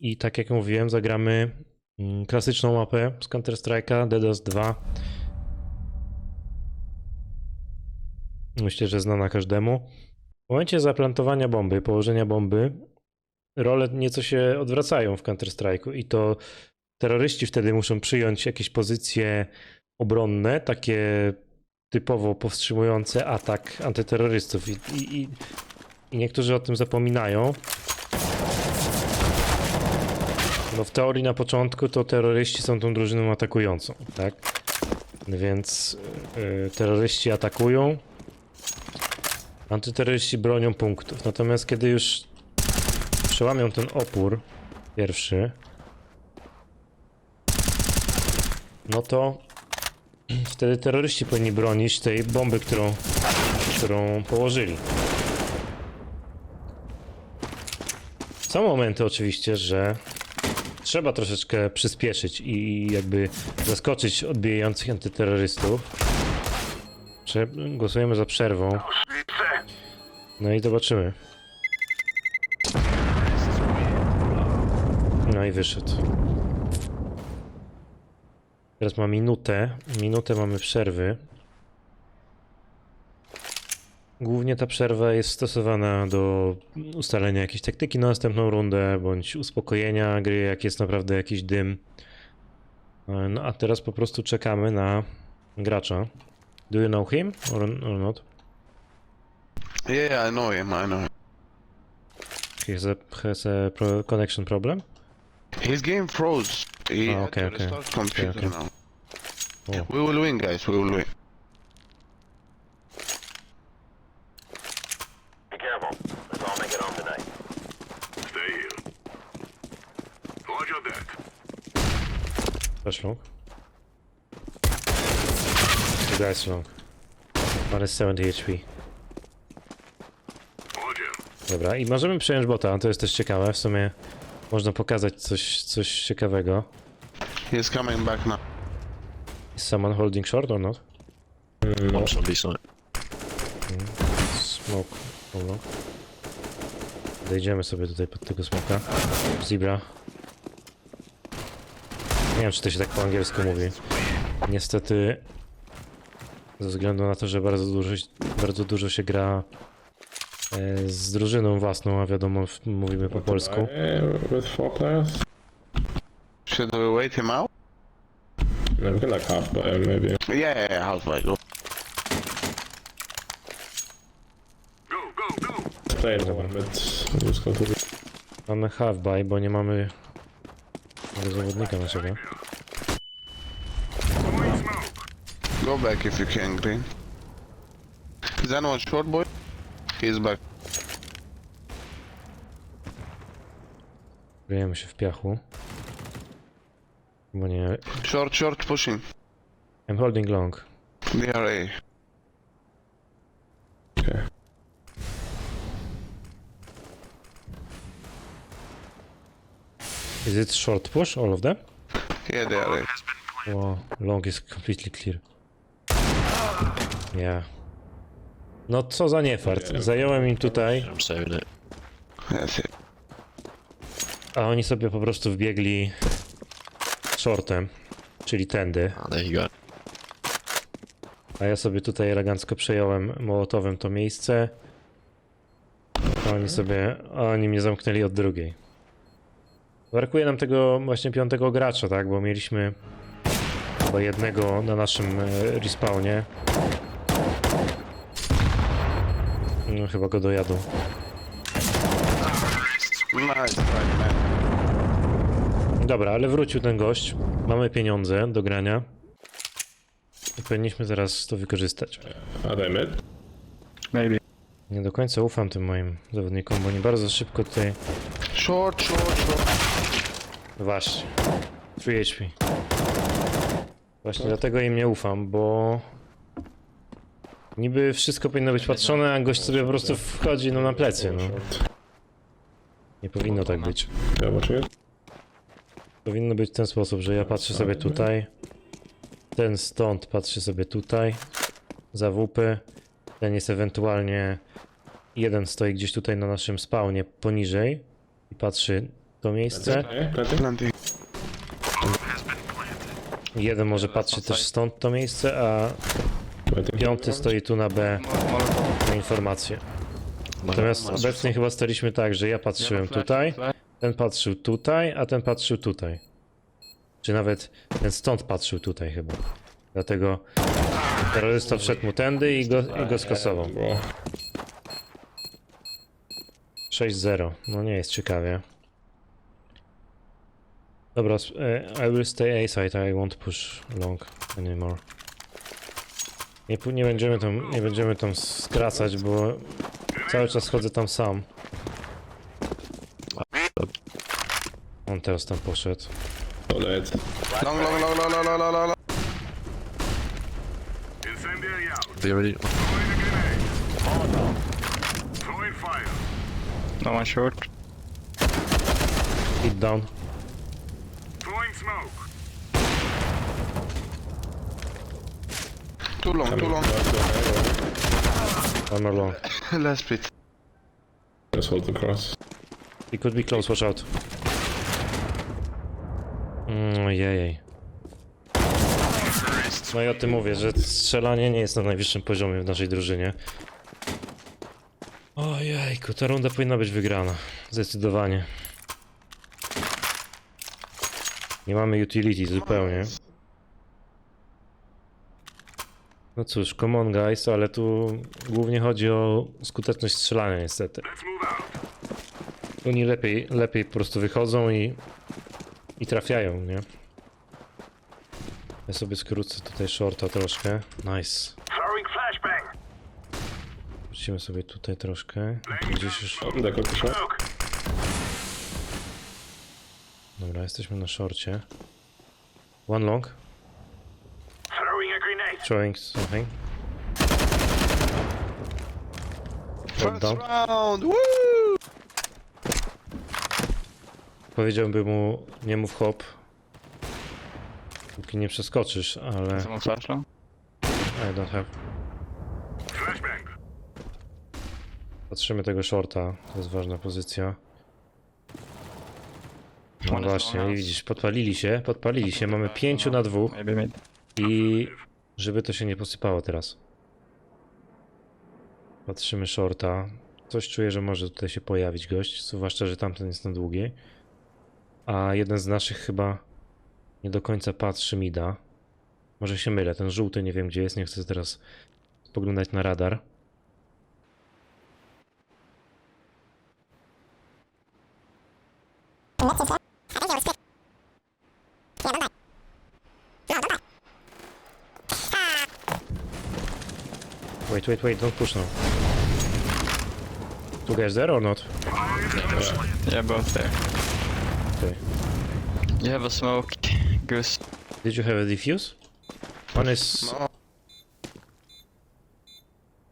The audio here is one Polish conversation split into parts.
I tak jak mówiłem, zagramy mm, klasyczną mapę z Counter-Strike'a, DDoS 2. Myślę, że znana każdemu. W momencie zaplantowania bomby, położenia bomby, role nieco się odwracają w Counter-Strike'u i to terroryści wtedy muszą przyjąć jakieś pozycje obronne, takie typowo powstrzymujące atak antyterrorystów. I, i, i, i niektórzy o tym zapominają. No w teorii na początku to terroryści są tą drużyną atakującą, tak? Więc yy, terroryści atakują, antyterroryści bronią punktów. Natomiast kiedy już przełamią ten opór pierwszy, no to wtedy terroryści powinni bronić tej bomby, którą, którą położyli. Są momenty oczywiście, że trzeba troszeczkę przyspieszyć i jakby zaskoczyć odbijających antyterrorystów. Głosujemy za przerwą. No i zobaczymy. No i wyszedł. Teraz ma minutę. Minutę mamy przerwy. Głównie ta przerwa jest stosowana do ustalenia jakiejś taktyki na następną rundę, bądź uspokojenia gry, jak jest naprawdę jakiś dym. E, No a teraz po prostu czekamy na gracza. Do you know him or, or not? Yeah, I know him, I know him. He has a, has a pro connection problem? His game froze. He had okay, to okay. restart computer okay. now. Oh. We will win, guys, we will win. Be careful. Let's all make it home tonight. Stay here. Hold your back. Flash long. Two guys long. Is 70 HP. Dobra, i możemy przejąć bota, to jest też ciekawe. W sumie można pokazać coś, coś ciekawego. He's coming back now. Is someone holding short or not? One's on B site. Smoke. No. Dojdziemy sobie tutaj pod tego smoka. Zebra. Nie wiem, czy to się tak po angielsku mówi. Niestety, ze względu na to, że bardzo dużo, bardzo dużo się gra e, z drużyną własną, a wiadomo, w- mówimy po polsku. With four players? Should we wait him out? No, we can like half maybe. Yeah, yeah, yeah, half right. Go, go, go. Play the one mid. Just go to the... Mamy half buy, bo nie mamy tego zawodnika naszego. Throwing smoke. Go back if you can, Green. Is anyone short, boy? He's back. Kryjemy się w piachu. Bo nie... Short, short, pushing. I'm holding long. They are A. Okay. Is it short push, all of them? Yeah, they are. Wow, long is completely clear. Yeah. No co za niefart. Zająłem im tutaj, I'm saving it. That's it. a oni sobie po prostu wbiegli shortem, czyli tędy. Ah, there you go. A ja sobie tutaj elegancko przejąłem mołotowem to miejsce. A oni sobie, a oni mnie zamknęli od drugiej. Brakuje nam tego właśnie piątego gracza, tak? Bo mieliśmy chyba jednego na naszym e, respawnie. No chyba go dojadą. Dobra, ale wrócił ten gość. Mamy pieniądze do grania. I powinniśmy teraz to wykorzystać. Are they mid? Nie do końca ufam tym moim zawodnikom, bo oni bardzo szybko tutaj Short, short, short. Właśnie. 3 HP. Właśnie dlatego im nie ufam, bo niby wszystko powinno być patrzone, a gość sobie po prostu wchodzi no na plecy, no. Nie powinno tak być. It. Powinno być w ten sposób, że ja patrzę sobie tutaj, ten stąd patrzy sobie tutaj, za WP, ten jest ewentualnie, jeden stoi gdzieś tutaj na naszym spawnie poniżej i patrzy to miejsce. Jeden może patrzy też stąd to miejsce, a piąty stoi tu na B na informację. Natomiast obecnie chyba staliśmy tak, że ja patrzyłem tutaj, ten patrzył tutaj, a ten patrzył tutaj. Czy nawet ten stąd patrzył tutaj chyba. Dlatego terrorysta wszedł mu tędy i go, i go skasował. Było. 6-0. No nie jest ciekawie. Dobra, e, I will stay A side, I won't push long anymore. Nie, nie będziemy tam, nie będziemy tam skracać, bo cały czas chodzę tam sam. On teraz tam poszedł. Long, long, long, long, long, long, long, They already. Throwing a grenade. Throwing. No one short. Hit down. Throwing smoke. Too long, too long. One more long. Last bit. Just hold the cross. He could be close, watch out. Mm, Ojej. No i o tym mówię, że strzelanie nie jest na najwyższym poziomie w naszej drużynie. Ojejku, ta runda powinna być wygrana. Zdecydowanie. Nie mamy utility zupełnie. No cóż, come on guys, ale tu głównie chodzi o skuteczność strzelania niestety. Oni lepiej, lepiej po prostu wychodzą i, i trafiają, nie? Ja sobie skrócę tutaj shorta troszkę. Nice. Wrócimy sobie tutaj troszkę. Gdzieś już... Dobra, jesteśmy na shorcie. One long. Throwing something. First down. round. Woo! Powiedziałbym mu, nie mów hop. Póki nie przeskoczysz, ale Someone flash long. I don't have. Flashbang. Patrzymy tego shorta, to jest ważna pozycja. No właśnie, i widzisz, podpalili się, podpalili się, mamy pięciu na dwóch i żeby to się nie posypało teraz. Patrzymy shorta. Coś czuję, że może tutaj się pojawić gość, zwłaszcza, że tamten jest na długiej. A jeden z naszych chyba nie do końca patrzy mida. Może się mylę, ten żółty nie wiem gdzie jest, nie chcę teraz spoglądać na radar. Wait, wait, wait, don't push now. Two guys there or not? Yeah, both there. Okay. You have a smoke, Goose. Did you have a defuse? One is No.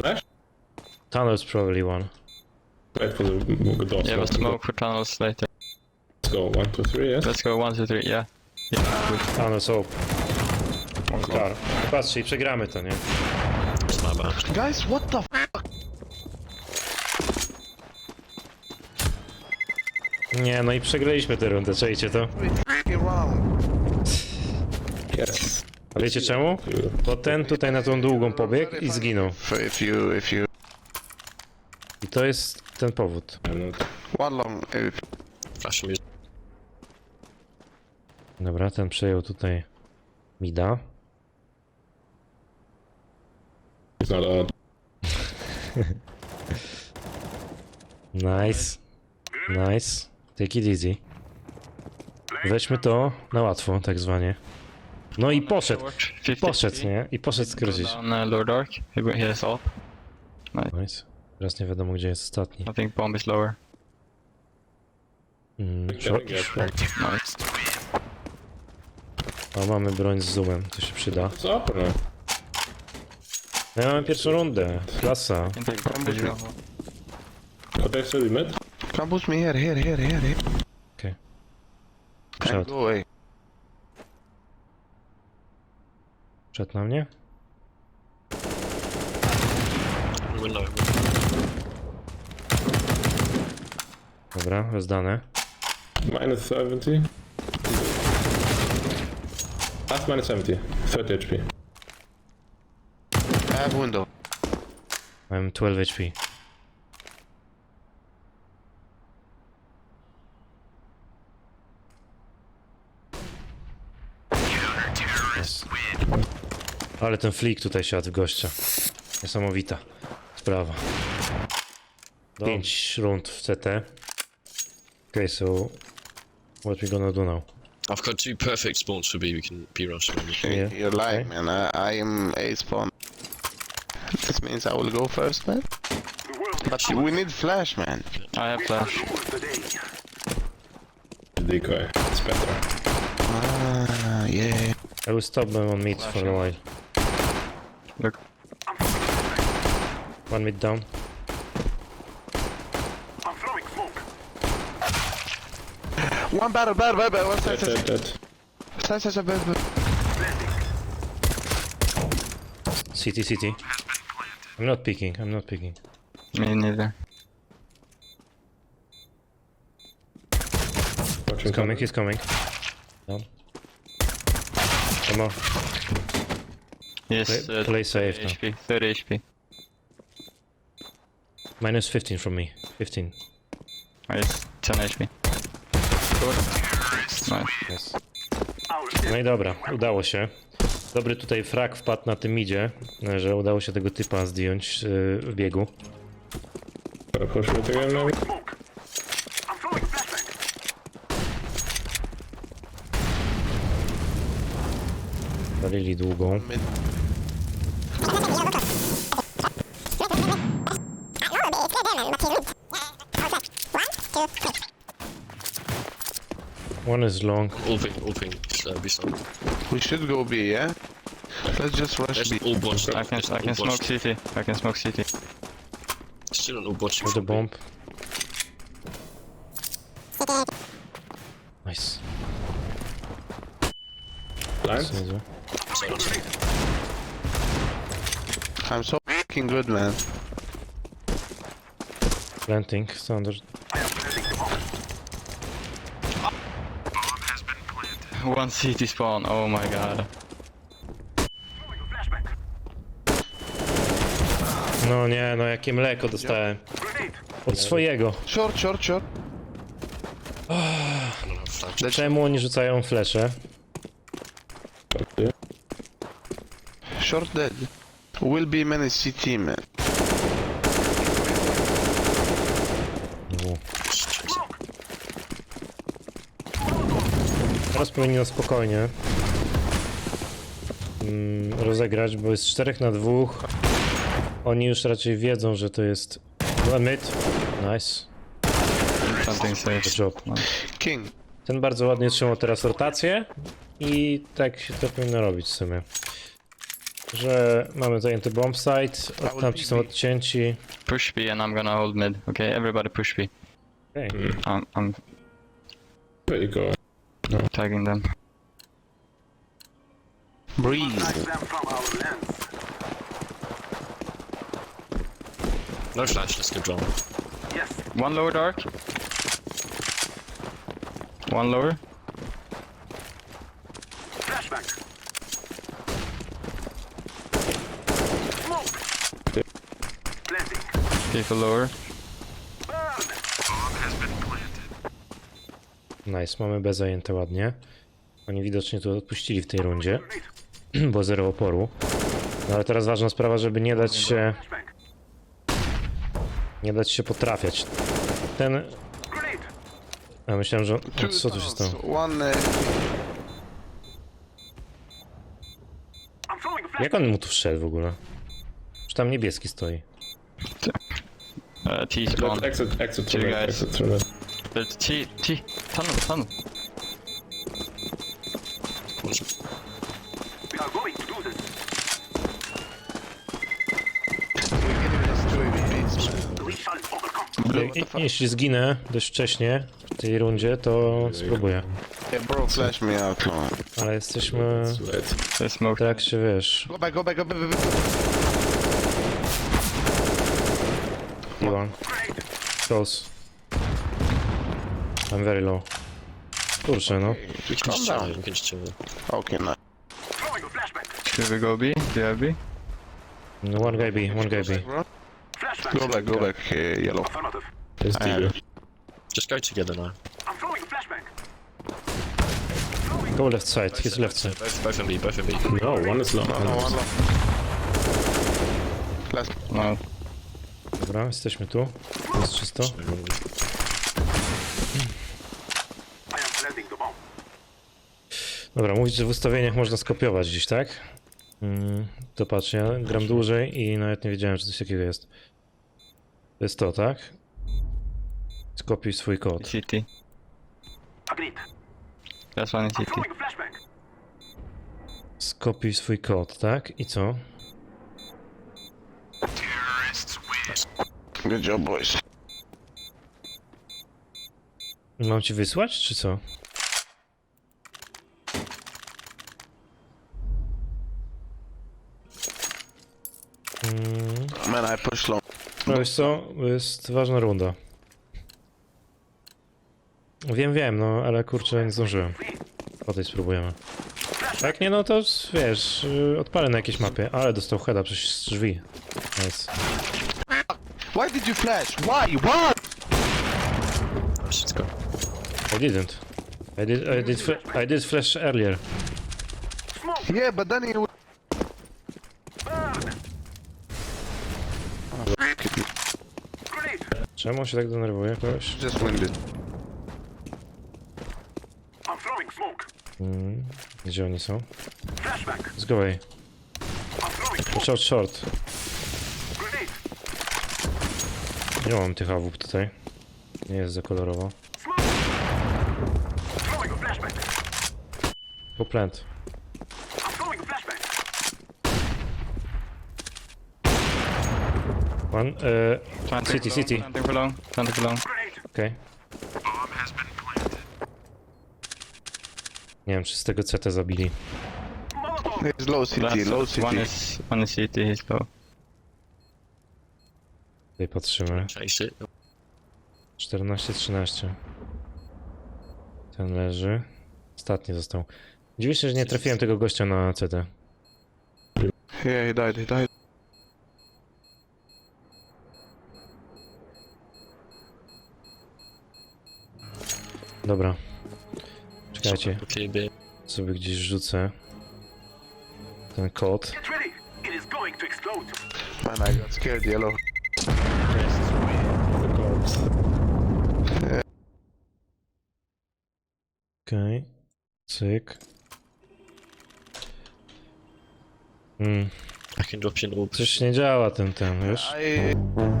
Flash? tunnels probably one. Wait for the door. You have a smoke for tunnels later. Let's go. One, two, three, yes. Let's go one, two, three. Yeah. Yeah. Good. Tunnels open. Klar. Patrzcie i przegramy to, nie? Bad. Guys, what the f- Nie, no i przegraliśmy tę rundę, czajcie to? freaking round? Yes. A wiecie czemu? Bo ten tutaj na tą długą pobiegł i zginął. If if you, if you. I to jest ten powód. I'm not. One long. If Flash me. Dobra, ten przejął tutaj mida. Not. Nice. Nice. Take it easy. Weźmy to na łatwo, tak zwanie. No i poszedł. 50. Poszedł, nie? I poszedł skrócić. down uh, dark. He, up. Nice. Teraz nie wiadomo, gdzie jest ostatni. I think bomb is lower. Mm, short. Nice. O, mamy broń z zoomem, to się przyda. Up or no? No i mamy pierwszą rundę. Klasa. I. But they still mid? come boost me here, here, here, here, go away. Przed na mnie? Window. Dobra, rozdane. Minus 70. Last minus 70. 30 HP. I have window. I'm 12 HP. Yes. Ale ten flick tutaj siadł w gościa. Niesamowita sprawa. 5 rund w CT. Okay, so what we gonna do now? I've got two perfect spawns for B. We can B rush. Yeah. You're lying, Okay. man. I, I am A spawn. This means I will go first, man. But we need flash, man. I have flash. Decoy. It's better. Ah, yeah. I will stop them on mid for a while. Look. One mid down. I'm throwing smoke. One battle, battle, battle, battle. One Dead, side, dead, side, dead. side, side, side, battle, battle. City, city. I'm not picking, I'm not picking. Me neither. Watching He's coming, he's coming. Down. Come on, Yes, play, uh, play safe 30 now. HP. 30 HP. Minus 15 from me. 15. Nice. 10 HP. Nice. Yes. No i dobra, udało się. Dobry tutaj frak wpadł na tym midzie, że udało się tego typa zdjąć yy, w biegu. Throwing flashbang. Walili długą. One is long. All ping, all ping. Uh, B side. We should go B, yeah? Let's just rush There's B. all botched. I can, I can smoke botched. CT. I can smoke CT. Still an all botched. With the bomb. Nice. Blind? Nice. I'm so fucking good, man. Planting, standard. One CT spawn. Oh my god. No nie, no jakie mleko dostałem. Od swojego. Short, short, short. Czemu oni rzucają flesze? Short dead. Will be many CT, man. Teraz powinno spokojnie mm, rozegrać, bo jest 4 na 2. Oni już raczej wiedzą, że to jest mid. Nice. Something safe. Good job. King. Ten bardzo ładnie trzymał teraz rotację i tak się to powinno robić w sumie. Że mamy zajęty bomb site, od tamci są odcięci. Push B and I'm gonna hold mid. Okay, everybody push B. Okej. I'm, I'm Where you go? Tagging them. Breathe. Dive them from our lands. No flash. Let's go drone. Yes. One lower dark. One lower. Flashback. Smoke. Planting. People lower. Nice, mamy B zajęte ładnie. Oni widocznie tu odpuścili w tej rundzie, bo zero oporu. No ale teraz ważna sprawa, żeby nie dać się, nie dać się potrafiać. Ten... Ja myślałem, że... O, co tu się stało? Jak on mu tu wszedł w ogóle? Czy tam niebieski stoi? Uh, T spawn. Let's exit, exit Two through mid, guys. exit to even just do it, please. We shall overcome. Je- Jeśli zginę dość wcześnie w tej rundzie, to spróbuję. Yeah, bro, flash me out, come on. Ale jesteśmy... Smoked. Tak się wiesz... Go back, go back, go back, go back. Iwan. Close. I'm very low. Kurczę, no. We can just Calm chill. down. We can just chill. Okay, nice. Throwing a flashbang. Should we go B? Do you have B? No, One guy B, one guy B. Bro. Go back, go back, uh, yellow. Jest I have it. Just go together now. I'm throwing a flashbang. Go left side, he's left side. Both, both in B, both in B. No, one is long. No, no, one long. Last. No. Dobra, jesteśmy tu. Jest czysto. I am planting the bomb. Dobra, mówić, że w ustawieniach można skopiować gdzieś, tak? Mm, to patrz, ja gram dłużej i nawet nie wiedziałem, że coś takiego jest. To jest to, tak? Skopiuj swój kod. CT. Agreed. Last one in throwing a flashbang. Skopiuj swój kod, tak? I co? Good job, boys. Mam ci wysłać, czy co? Mm, Man, I push long. no wiesz co, jest ważna runda. Wiem, wiem, no ale kurczę, nie zdążyłem. Po tej spróbujemy. Jak nie, no to wiesz, y, odpalę na jakiejś mapie, ale dostał heada przez drzwi. Nice. Why did you flash? Why? Why? Go. I didn't. I did, I did, I did flash earlier. Yeah, but then he. Czemu on się tak denerwuje kogoś? Just win this. I'm throwing smoke. Mm, gdzie oni są? Flashbang. Let's go away. I'm throwing smoke. Watch out short. Grenade. Nie mam tych awup tutaj. Nie jest za kolorowo. Smoke. Throwing a. Go plant. I'm throwing a flashbang. One, e, Planting City, for city. Planting for long. Planting for long. Okej. Nie wiem, czy z tego CT zabili. Molotov. He's low city, low one city. is one is CT. He's low. Tutaj patrzymy. Chase it. 14-13. Ten leży. Ostatni został. Dziwię się, że nie trafiłem tego gościa na CT. Yeah, he died, he died. Dobra. Czekajcie, sobie gdzieś rzucę. Ten kod. Get ready. It is going to explode. Man, I got scared, yellow. Okej. Cyk. Mm, I can drop orb. coś nie działa ten ten, wiesz? I.